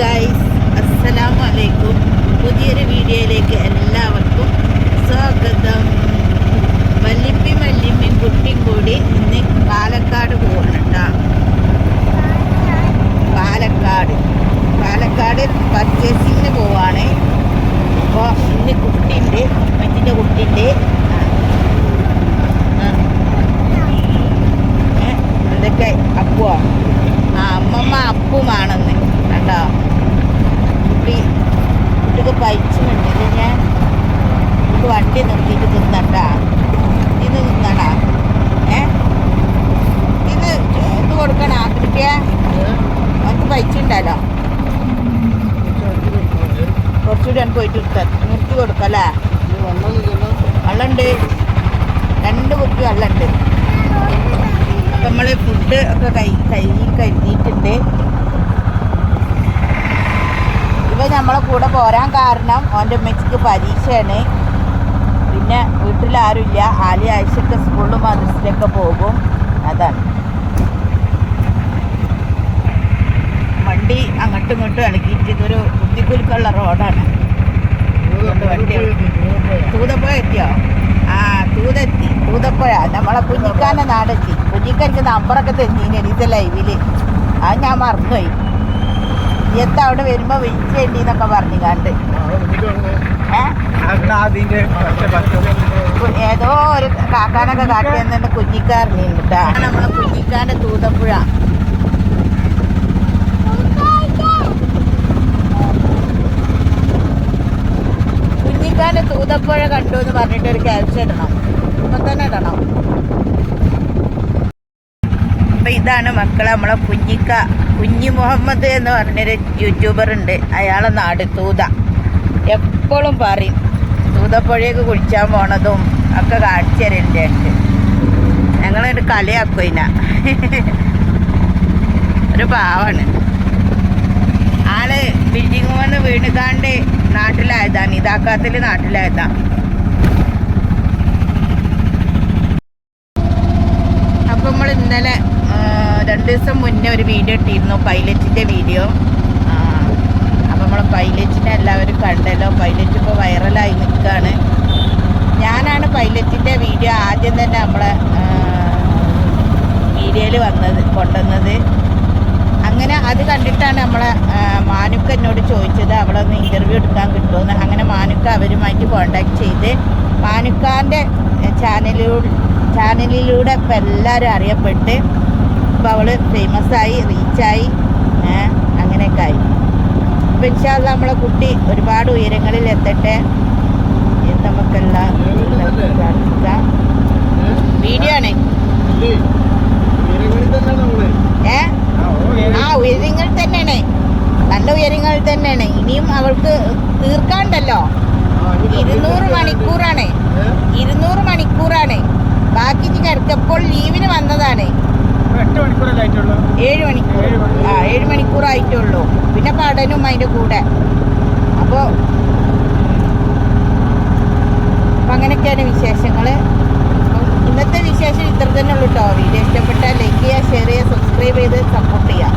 Guys അസ്സലാമലൈക്കും പുതിയൊരു വീഡിയോയിലേക്ക് എല്ലാവർക്കും സ്വാഗതം. കഴിച്ചിട്ടുണ്ട് ഇത് ഞാൻ ഇത് വണ്ടി നിർത്തിയിട്ട് തിന്നട്ടാ. ഇത് തിന്നടാ ഏ? ഇത് ഇത് കൊടുക്കണ ആഫ്രിക്കയെ നമുക്ക് കഴിച്ചിട്ടുണ്ടല്ലോ കുറച്ചുകൂടി ഞാൻ പോയിട്ട് നിർത്തി. കൊടുക്കല്ലേ? വെള്ളമുണ്ട്. രണ്ട് കുപ്പി വെള്ളമുണ്ട്. നമ്മൾ ഫുഡ് ഒക്കെ കൈ കയ്യിൽ കരുതിയിട്ടുണ്ട് ഇവ നമ്മളെ കൂടെ പോരാൻ കാരണം ഓന്റെ ഉമ്മച്ചിക്ക് പരീക്ഷയാണ്. പിന്നെ വീട്ടിലാരുമില്ല ആലി ആഴ്ചയൊക്കെ സ്കൂളിലും മദ്രസിലൊക്കെ പോകും. അതാണ്. വണ്ടി അങ്ങോട്ടും ഇങ്ങോട്ടും ഇളക്കിയിട്ട് ഇതൊരു കുത്തിക്കുലുക്കുള്ള റോഡാണ്. തൂതപ്പുഴ എത്തിയോ? ആ തൂതെത്തി തൂതപ്പുഴ. നമ്മളെ കുഞ്ഞിക്കാന്റെ നാടെത്തി. കുഞ്ഞിക്കാർക്ക് നമ്പറൊക്കെ തെന്നീന് ഇത് ലൈവിൽ അത് ഞാൻ മറന്നുപോയി. എത്താ അവിടെ വരുമ്പോ വിളിച്ചേണ്ടി എന്നൊക്കെ പറഞ്ഞു കണ്ട് ഏതോ ഒരു കാക്കാനൊക്കെ കാട്ടിയെന്നെ കുഞ്ഞിക്കാരനിട്ടാ നമ്മളെ കുഞ്ഞിക്കാന്റെ തൂതപ്പുഴ. കുഞ്ഞിക്കാന്റെ തൂതപ്പുഴ കണ്ടു എന്ന് പറഞ്ഞിട്ട് ഒരു ക്യാപ്ഷൻ ഇടണം. ഇപ്പൊ തന്നെ ഇടണം. അപ്പൊ ഇതാണ് മക്കളെ നമ്മളെ കുഞ്ഞിക്ക. കുഞ്ഞി മുഹമ്മദ് എന്ന് പറഞ്ഞൊരു യൂട്യൂബർ ഉണ്ട്. അയാളെ നാട് തൂത. എപ്പോഴും പറയും തൂതപ്പുഴയൊക്കെ കുളിച്ചാൻ പോണതും ഒക്കെ കാണിച്ചു തരലുണ്ട് എനിക്ക് ഞങ്ങളൊരു കളിയാക്കും ഇതിന ഒരു പാവാണ്. ആൾ ബിൽഡിംഗ് വന്ന് വീണുകാണ്ട് നാട്ടിലായതാണ്. ഇതാക്കാത്തിൽ നാട്ടിലായതാ. അപ്പം നമ്മൾ ഇന്നലെ രണ്ട് ദിവസം മുന്നേ ഒരു വീഡിയോ ഇട്ടിരുന്നു പൈലറ്റിന്റെ വീഡിയോ അപ്പം നമ്മൾ പൈലറ്റിനെ എല്ലാവരും കണ്ടല്ലോ. പൈലറ്റ് ഇപ്പോൾ വൈറലായി നിൽക്കുകയാണ് ഞാനാണ് പൈലറ്റിന്റെ വീഡിയോ ആദ്യം തന്നെ നമ്മളെ വീഡിയോയിൽ വന്നത് കൊണ്ടുവന്നത്. അങ്ങനെ അത് കണ്ടിട്ടാണ് നമ്മളെ മാനുക്ക എന്നോട് ചോദിച്ചത് അവളൊന്ന് ഇന്റർവ്യൂ എടുക്കാൻ കിട്ടുമെന്ന് അങ്ങനെ മാനുക്ക അവരുമായിട്ട് കോണ്ടാക്ട് ചെയ്ത് മാനുക്കാന്റെ ചാനലിലൂടെ ചാനലിലൂടെ ഇപ്പം എല്ലാവരും അറിയപ്പെട്ട് ഇപ്പോൾ അവൾ ഫേമസ് ആയി റീച്ചായി അങ്ങനെയൊക്കെ ആയി. അപ്പം ഇൻഷാല്ല നമ്മളെ കുട്ടി ഒരുപാട് ഉയരങ്ങളിൽ എത്തട്ടെ നമുക്കെല്ലാം പ്രാർത്ഥിക്കാം. വീഡിയോ ആണ്. ആ ഉയരങ്ങൾ തന്നെയാണ്. നല്ല ഉയരങ്ങൾ തന്നെയാണ്. ഇനിയും അവൾക്ക് തീർക്കാണ്ടല്ലോ. ഇരുന്നൂറ് മണിക്കൂറാണ്. ഇരുന്നൂറ് മണിക്കൂറാണ്. ബാക്കി കിടക്കപ്പോൾ ലീവിന് വന്നതാണ്. ഏഴ് മണിക്കൂർ. ആ ഏഴ് മണിക്കൂർ ആയിട്ടുള്ളൂ. പിന്നെ പഠനവും അതിന്റെ കൂടെ. അപ്പോൾ അപ്പം അങ്ങനെയൊക്കെയാണ് വിശേഷങ്ങൾ ഇന്നത്തെ വിശേഷം ഇത്ര തന്നെ ഉള്ളൂ കേട്ടോ വീഡിയോ ഇഷ്ടപ്പെട്ടാൽ ലൈക്ക് ചെയ്യുക ഷെയർ ചെയ്യുക സബ്സ്ക്രൈബ് ചെയ്ത് സപ്പോർട്ട് ചെയ്യുക.